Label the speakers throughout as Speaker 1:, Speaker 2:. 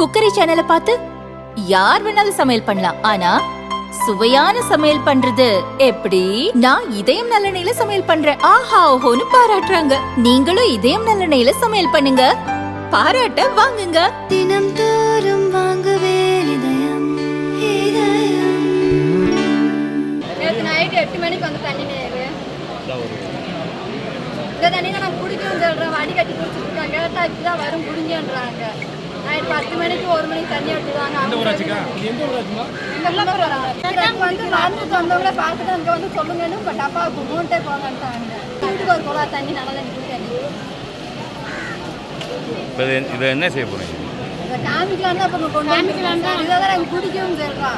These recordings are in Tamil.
Speaker 1: குக்கரி சேனலை பார்த்து யார் வேணாலும் சமையல் பண்ணலாம். ஆனா சுவையான சமையல் பண்றது எப்படி? நான் இதயம் நல்லெண்ணெயில சமையல் பண்றேன். ஆஹா ஓஹோன்னு பாராட்டுறாங்க. நீங்களும் இதயம் நல்லெண்ணெயில சமையல் பண்ணுங்க. பாராட்ட வாங்குங்க.
Speaker 2: தினம் தோறும் வாங்குவே இதயம் இதயம்.
Speaker 3: நேற்று நைட்டு எட்டு மணிக்கு வந்து தண்ணி இந்த தண்ணி நான் குடிக்கணும்னு சொல்கிறேன் வடி கட்டி குடிச்சிட்டு இருக்காங்க. கேட்டால் இப்படி தான் வரும் குடிங்கன்றாங்க. நைட் பத்து மணிக்கு ஒரு மணிக்கு தண்ணி எடுத்துவாங்க எங்க வந்து மருந்து வந்தவங்கள பார்த்துட்டு அங்கே வந்து சொல்லுங்கன்னு இப்போ டப்பாவுக்கு மூட்டே போங்கன்ட்டாங்க வீட்டுக்கு ஒரு குழா தண்ணி நல்லா தண்ணி தண்ணி
Speaker 4: இது என்ன செய்ய போகிறீங்க
Speaker 3: இதை காமிக்கலாம் தான் இப்போ காமிக்கலாம் தான். இதை தான் நாங்கள் குடிக்கவும் சொல்கிறோம்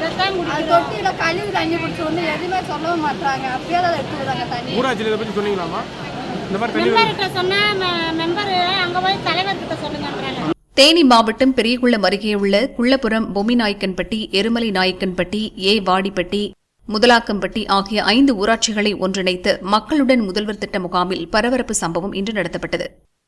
Speaker 3: அது தொட்டியில் கழிவு தண்ணி குடிச்சு ஒன்று எதுவுமே சொல்லவும் மாட்டாங்க அப்படியே தான் எடுத்து விடுறாங்க தண்ணி.
Speaker 5: ஊராட்சியில் இதை பற்றி சொன்னீங்களாமா இந்த மாதிரி தண்ணி
Speaker 6: மெம்பர்கிட்ட சொன்னா மெம்பர் அங்க போய் தலைவர்கிட்ட சொல்லுங்கன்றாங்க.
Speaker 7: தேனி மாவட்டம் பெரியகுளம் அருகே உள்ள குள்ளப்புறம் பொம்மிநாயக்கன்பட்டி எருமலை நாயக்கன்பட்டி ஏ வாடிப்பட்டி முதலாக்கம்பட்டி ஆகிய ஐந்து ஊராட்சிகளை ஒன்றிணைத்து மக்களுடன் முதல்வர் திட்ட முகாமில் பரபரப்பு சம்பவம் இன்று நடத்தப்பட்டது.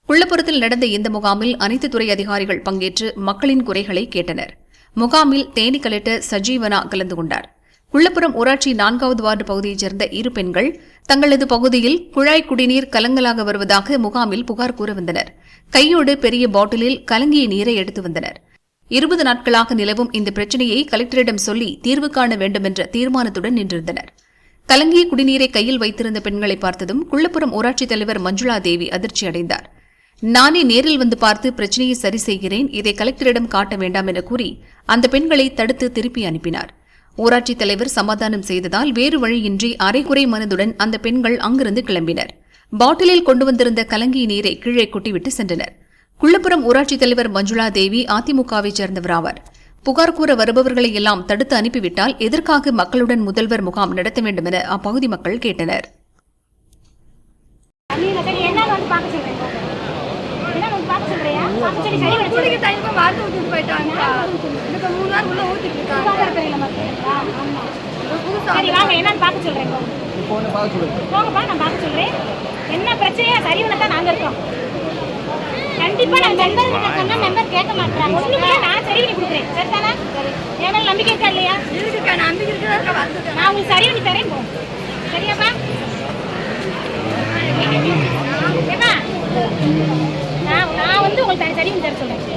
Speaker 7: குள்ளபுரத்தில் நடந்த இந்த முகாமில் அனைத்து துறை அதிகாரிகள் பங்கேற்று மக்களின் குறைகளை கேட்டனர். முகாமில் தேனி கலெக்டர் சஜீவனா கலந்து கொண்டார். குள்ளப்புறம் ஊராட்சி நான்காவது வார்டு பகுதியைச் சேர்ந்த இரு பெண்கள் தங்களது பகுதியில் குழாய் குடிநீர் கலங்கலாக வருவதாக முகாமில் புகார் கூற வந்தனர். கையோடு பெரிய பாட்டிலில் கலங்கிய நீரை எடுத்து வந்தனர். இருபது நாட்களாக நிலவும் இந்த பிரச்சனையை கலெக்டரிடம் சொல்லி தீர்வு காண வேண்டுமென்ற தீர்மானத்துடன் நின்றிருந்தனர். கலங்கிய குடிநீரை கையில் வைத்திருந்த பெண்களை பார்த்ததும் குள்ளப்புறம் ஊராட்சித் தலைவர் மஞ்சுளா தேவி அதிர்ச்சி அடைந்தார். நானே நேரில் வந்து பார்த்து பிரச்சனையை சரி செய்கிறேன். இதை கலெக்டரிடம் காட்ட வேண்டாம் என கூறி அந்த பெண்களை தடுத்து திருப்பி அனுப்பினார். ஊராட்சித் தலைவர் சமாதானம் செய்ததால் வேறு வழியின்றி அரைகுறை மனதுடன் அந்த பெண்கள் அங்கிருந்து கிளம்பினர். பாட்டிலில் கொண்டு வந்திருந்த கலங்கிய நீரை கீழே கொட்டிவிட்டு சென்றனர். குள்ளப்புறம் ஊராட்சித் தலைவர் மஞ்சுளா தேவி அதிமுகவைச் சேர்ந்தவர் ஆவார். புகார் கூற வருபவர்களை எல்லாம் தடுத்து அனுப்பிவிட்டால் எதற்காக மக்களுடன் முதல்வர் முகாம் நடத்த வேண்டும் என அப்பகுதி மக்கள் கேட்டனர்.
Speaker 6: தண்ணியில
Speaker 3: இப்போ
Speaker 6: பார்க்க சொல்லுங்க போங்கப்பா நான் பார்க்க சொல்கிறேன் என்ன பிரச்சனையா? சரிவுல தான் நாங்கள் இருக்கோம். கண்டிப்பாக நான் மெம்பர்கிட்ட சொன்னால் மெம்பர் கேட்க மாட்டேறாங்க நான் சரி பண்ணி கொடுக்குறேன். என் ஏன்னா நம்பிக்கை இருக்கா இல்லையா?
Speaker 3: இருக்குக்கா நம்பிக்கை இருக்கா?
Speaker 6: நான் உங்களுக்கு சரி பண்ணி தரேன் போ. சரியாப்பா? நான் நான் வந்து உங்களுக்கு சரி பண்ணி தர சொல்கிறேன்